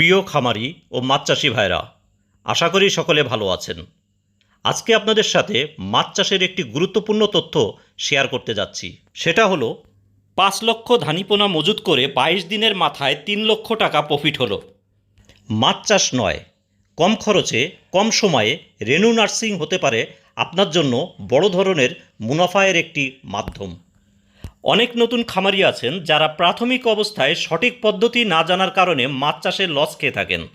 প্রিয় খামারি ও মাছ চাষি ভাইরা, আশা করি সকলে ভালো আছেন। আজকে আপনাদের সাথে মাছ চাষের একটি গুরুত্বপূর্ণ তথ্য শেয়ার করতে যাচ্ছি। সেটা হলো, পাঁচ লক্ষ ধানিপোনা মজুত করে বাইশ দিনের মাথায় তিন লক্ষ টাকা প্রফিট হলো। মাছ চাষ নয়, কম খরচে, কম সময়ে রেনু নার্সিং হতে পারে আপনার জন্য বড় ধরনের মুনাফায়ের একটি মাধ্যম। অনেক নতুন খামারি আছেন যারা প্রাথমিক অবস্থায় সঠিক পদ্ধতি না জানার কারণে মাছ চাষে লস খেয়ে থাকেন।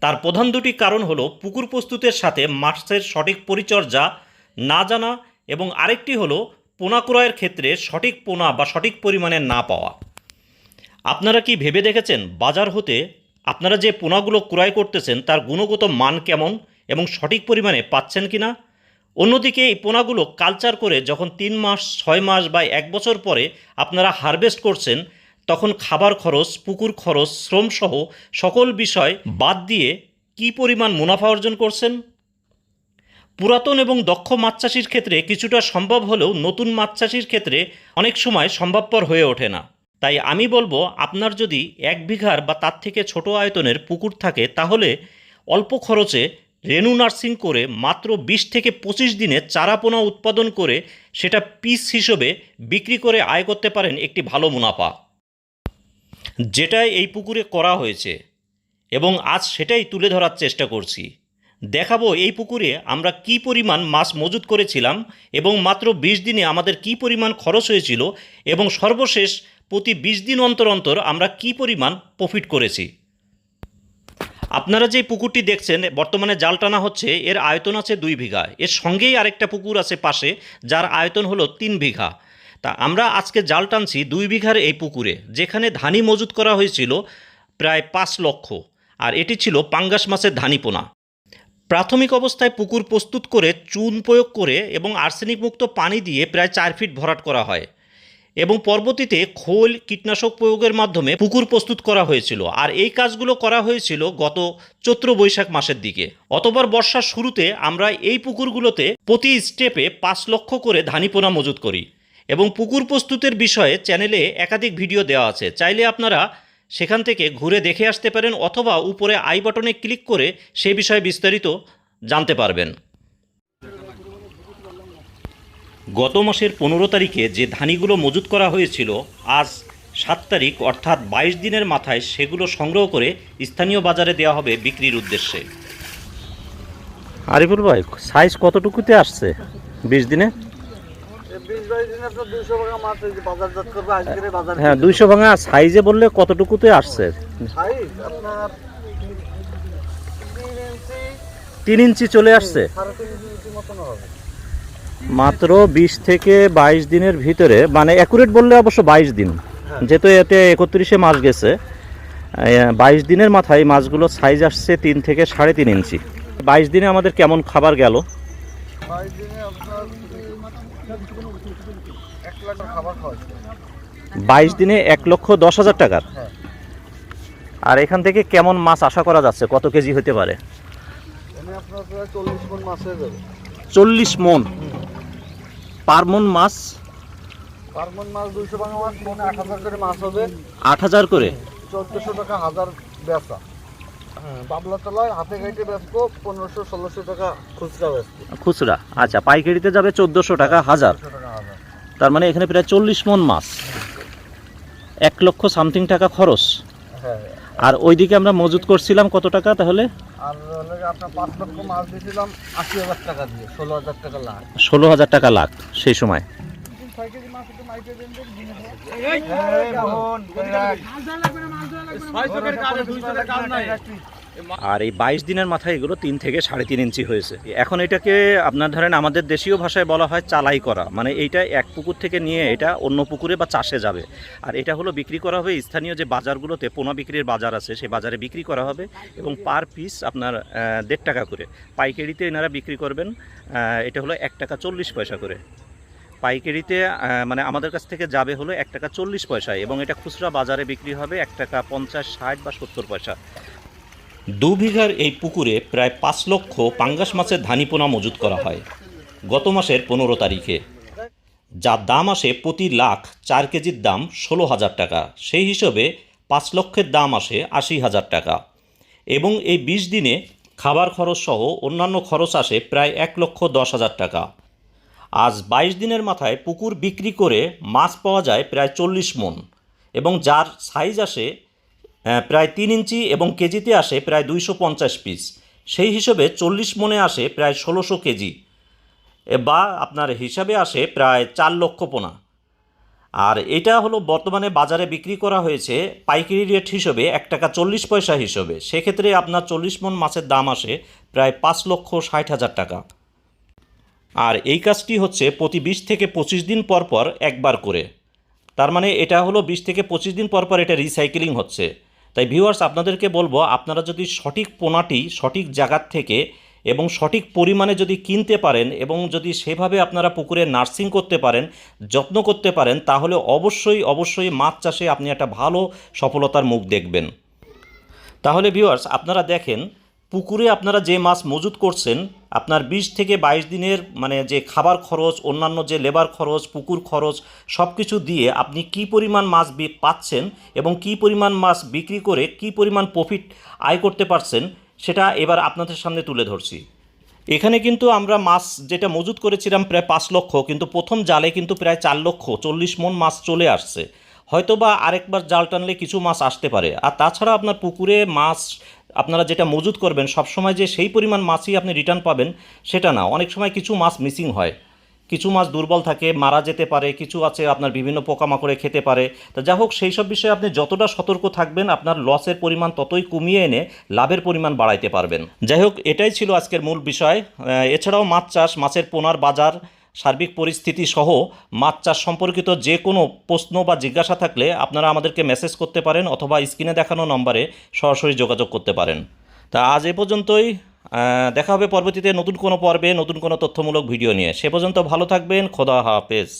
তার প্রধান দুটি কারণ হলো পুকুর প্রস্তুতের সাথে মাছের সঠিক পরিচর্যা না জানা এবং আরেকটি হলো পোনা ক্রয়ের ক্ষেত্রে সঠিক পোনা বা সঠিক পরিমাণে না পাওয়া। আপনারা কি ভেবে দেখেছেন? বাজার হতে আপনারা যে পোনাগুলো ক্রয় করতেছেন তার গুণগত মান কেমন এবং সঠিক পরিমাণে পাচ্ছেন কি না অন্যদিকে এই পোনাগুলো কালচার করে যখন তিন মাস, ছয় মাস বা এক বছর পরে আপনারা হারভেস্ট করছেন, তখন খাবার খরচ, পুকুর খরচ শ্রমসহ সকল বিষয় বাদ দিয়ে কি পরিমাণ মুনাফা অর্জন করছেন? পুরাতন এবং দক্ষ মাছ চাষির ক্ষেত্রে কিছুটা সম্ভব হলেও নতুন মাছ চাষির ক্ষেত্রে অনেক সময় সম্ভবপর হয়ে ওঠে না। তাই আমি বলব, আপনার যদি এক বিঘার বা তার থেকে ছোট আয়তনের পুকুর থাকে, তাহলে অল্প খরচে রেনু নার্সিং করে মাত্র বিশ থেকে পঁচিশ দিনে চারাপোনা উৎপাদন করে সেটা পিস হিসেবে বিক্রি করে আয় করতে পারেন একটি ভালো মুনাফা। যেটাই এই পুকুরে করা হয়েছে এবং আজ সেটাই তুলে ধরার চেষ্টা করছি। দেখাবো এই পুকুরে আমরা কি পরিমাণ মাছ মজুত করেছিলাম এবং মাত্র বিশ দিনে আমাদের কি পরিমাণ খরচ হয়েছিল এবং সর্বশেষ প্রতি বিশ দিন অন্তর অন্তর আমরা কি পরিমাণ প্রফিট করেছি। আপনারা যে পুকুরটি দেখছেন, বর্তমানে জাল টানা হচ্ছে, এর আয়তন আছে দুই বিঘা। এর সঙ্গেই আরেকটা পুকুর আছে পাশে, যার আয়তন হলো তিন বিঘা। তা আমরা আজকে জাল টানছি দুই বিঘার এই পুকুরে, যেখানে ধানি মজুত করা হয়েছিল প্রায় পাঁচ লক্ষ, আর এটি ছিল পাঙ্গাস মাছের ধানিপোনা। প্রাথমিক অবস্থায় পুকুর প্রস্তুত করে চুন প্রয়োগ করে এবং আর্সেনিক মুক্ত পানি দিয়ে প্রায় চার ফিট ভরাট করা হয়। এবং পরবর্তীতে খোল, কীটনাশক প্রয়োগের মাধ্যমে পুকুর প্রস্তুত করা হয়েছিল। আর এই কাজগুলো করা হয়েছিল গত চৈত্র বৈশাখ মাসের দিকে। অতবার বর্ষার শুরুতে আমরা এই পুকুরগুলোতে প্রতি স্টেপে পাঁচ লক্ষ করে ধানিপোনা মজুত করি। এবং পুকুর প্রস্তুতের বিষয়ে চ্যানেলে একাধিক ভিডিও দেওয়া আছে। চাইলে আপনারা সেখান থেকে ঘুরে দেখে আসতে পারেন অথবা উপরে আই বাটনে ক্লিক করে সে বিষয়ে বিস্তারিত জানতে পারবেন। গত মাসের পনেরো তারিখে যে ধানিগুলো মজুত করা হয়েছিল, আজ সাত তারিখ, অর্থাৎ বাইশ দিনের মাথায় সেগুলো সংগ্রহ করে স্থানীয় বাজারে দেওয়া হবে বিক্রির উদ্দেশ্যে। আরিফুল ভাই সাইজ কতটুকুতে আসছে বিশ দিনে? হ্যাঁ দুইশো ভাঙা সাইজে বললে কতটুকুতে আসছে? তিন ইঞ্চি চলে আসছে? মাত্র বিশ থেকে বাইশ দিনের ভিতরে মানে অ্যাকুরেট বললে অবশ্য বাইশ দিন। যেহেতু এতে একত্রিশে মাস গেছে বাইশ দিনের মাথায় মাছগুলো সাইজ আসছে তিন থেকে সাড়ে তিন ইঞ্চি। বাইশ দিনে আমাদের কেমন খাবার গেল? বাইশ দিনে এক লক্ষ দশ হাজার টাকার। হ্যাঁ। আর এখান থেকে কেমন মাছ আশা করা যাচ্ছে? কত কেজি হতে পারে? চল্লিশ মন। মাছ হয়ে যাবে চল্লিশ মন পার মন মাছ? পার মন মাছ দুইশো টাকা মাছ মনে আট হাজার করে মাছ হবে। আট হাজার করে? চোদ্দশো টাকা হাজার বেচা। হ্যাঁ বাবলা তলায় হাতে গাইতে বেচবো পনেরোশো ষোলোশো টাকা খুচরা বেচবো। খুচরা আচ্ছা পাইকারিতে যাবে চোদ্দোশো টাকা হাজার। টাকা তার মানে এখানে প্রায় চল্লিশ মন মাছ। এক লক্ষ সামথিং টাকা খরচ। হ্যাঁ আর ওইদিকে আমরা মজুত করছিলাম কত টাকা তাহলে? আর আপনার পাঁচ লক্ষ মাছ দিয়েছিলাম আশি হাজার টাকা দিয়ে ষোলো হাজার টাকা লাখ। সেই সময়। আর এই বাইশ দিনের মাথায় এগুলো তিন থেকে সাড়ে তিন ইঞ্চি হয়েছে। এখন এটাকে আপনার ধরেন আমাদের দেশীয় ভাষায় বলা হয় চালাই করা। মানে এইটা এক পুকুর থেকে নিয়ে এটা অন্য পুকুরে বা চাষে যাবে। আর এটা হলো বিক্রি করা হবে স্থানীয় যে বাজারগুলোতে পোনা বিক্রির বাজার আছে সেই বাজারে বিক্রি করা হবে এবং পার পিস আপনার দেড় টাকা করে। পাইকারিতে এনারা বিক্রি করবেন এটা হলো এক টাকা চল্লিশ পয়সা করে। পাইকারিতে মানে আমাদের কাছ থেকে যাবে হলো এক টাকা চল্লিশ পয়সায় এবং এটা খুচরা বাজারে বিক্রি হবে এক টাকা পঞ্চাশ, ষাট বা সত্তর পয়সা। দু বিঘার এই পুকুরে প্রায় পাঁচ লক্ষ পাঙ্গাস মাছের ধানিপোনা মজুত করা হয় গত মাসের পনেরো তারিখে। যার দাম আসে প্রতি লাখ চার কেজির দাম ষোলো হাজার টাকা। সেই হিসেবে পাঁচ লক্ষের দাম আসে আশি হাজার টাকা। এবং এই বিশ দিনে খাবার খরচ সহ অন্যান্য খরচ আসে প্রায় এক লক্ষ দশ হাজার টাকা। আজ বাইশ দিনের মাথায় পুকুর বিক্রি করে মাছ পাওয়া যায় প্রায় চল্লিশ মন এবং যার সাইজ আসে প্রায় তিন ইঞ্চি এবং কেজিতে আসে প্রায় দুইশো পঞ্চাশ পিস সেই হিসেবে চল্লিশ মনে আসে প্রায় ষোলোশো কেজি বা আপনার হিসাবে আসে প্রায় চার লক্ষ পোনা। আর এটা হলো বর্তমানে বাজারে বিক্রি করা হয়েছে পাইকারি রেট হিসেবে এক টাকা চল্লিশ পয়সা হিসেবে। সেক্ষেত্রে আপনার চল্লিশ মন মাছের দাম আসে প্রায় পাঁচ লক্ষ ষাট হাজার টাকা। আর এই কাজটি হচ্ছে প্রতি বিশ থেকে পঁচিশ দিন পর পর একবার করে। তার মানে এটা হলো বিশ থেকে পঁচিশ দিন পর পর এটা রিসাইকেলিং হচ্ছে। তাই ভিউয়ার্স আপনাদেরকে বলব, আপনারা যদি সঠিক পোনাটি সঠিক জায়গার থেকে এবং সঠিক পরিমাণে যদি কিনতে পারেন এবং যদি সেভাবে আপনারা পুকুরে নার্সিং করতে পারেন, যত্ন করতে পারেন, তাহলে অবশ্যই অবশ্যই মাছ চাষে আপনি একটা ভালো সফলতার মুখ দেখবেন। তাহলে ভিউয়ার্স আপনারা দেখেন পুকুরে আপনারা যে মাছ মজুত করছেন, আপনার বিশ থেকে বাইশ দিনের মানে যে খাবার খরচ, অন্যান্য যে লেবার খরচ, পুকুর খরচ সব কিছু দিয়ে আপনি কি পরিমাণ মাছ পাচ্ছেন এবং কি পরিমাণ মাছ বিক্রি করে কি পরিমাণ প্রফিট আয় করতে পারছেন, সেটা এবার আপনাদের সামনে তুলে ধরছি। এখানে কিন্তু আমরা মাছ যেটা মজুত করেছিলাম প্রায় পাঁচ লক্ষ, কিন্তু প্রথম জালে কিন্তু প্রায় চার লক্ষ চল্লিশ মন মাছ চলে আসছে। হয়তো বা আরেকবার জাল টানলে কিছু মাছ আসতে পারে। আর তাছাড়া আপনার পুকুরে মাছ আপনারা যেটা মজুত করবেন, সবসময় যে সেই পরিমাণ মাছই আপনি রিটার্ন পাবেন, সেটা না। অনেক সময় কিছু মাছ মিসিং হয়। কিছু মাছ দুর্বল থাকে, মারা যেতে পারে, কিছু আছে আপনার বিভিন্ন পোকামাকড়ে খেতে পারে। তা যা হোক, সেই সব বিষয়ে আপনি যতটা সতর্ক থাকবেন, আপনার লসের পরিমাণ ততই কমিয়ে এনে লাভের পরিমাণ বাড়াইতে পারবেন। যাই হোক, এটাই ছিল আজকের মূল বিষয়। এছাড়াও মাছ চাষ, মাছের পোনার বাজার সার্বিক পরিস্থিতি সহ মাছ চাষ সম্পর্কিত যে কোনো প্রশ্ন বা জিজ্ঞাসা থাকলে আপনারা আমাদেরকে মেসেজ করতে পারেন অথবা স্ক্রিনে দেখানো নম্বরে সরাসরি যোগাযোগ করতে পারেন। তা আজ এ পর্যন্তই। দেখা হবে পরবর্তীতে নতুন কোনো পর্বে নতুন কোনো তথ্যমূলক ভিডিও নিয়ে। সে পর্যন্ত ভালো থাকবেন। খোদা হাফেজ।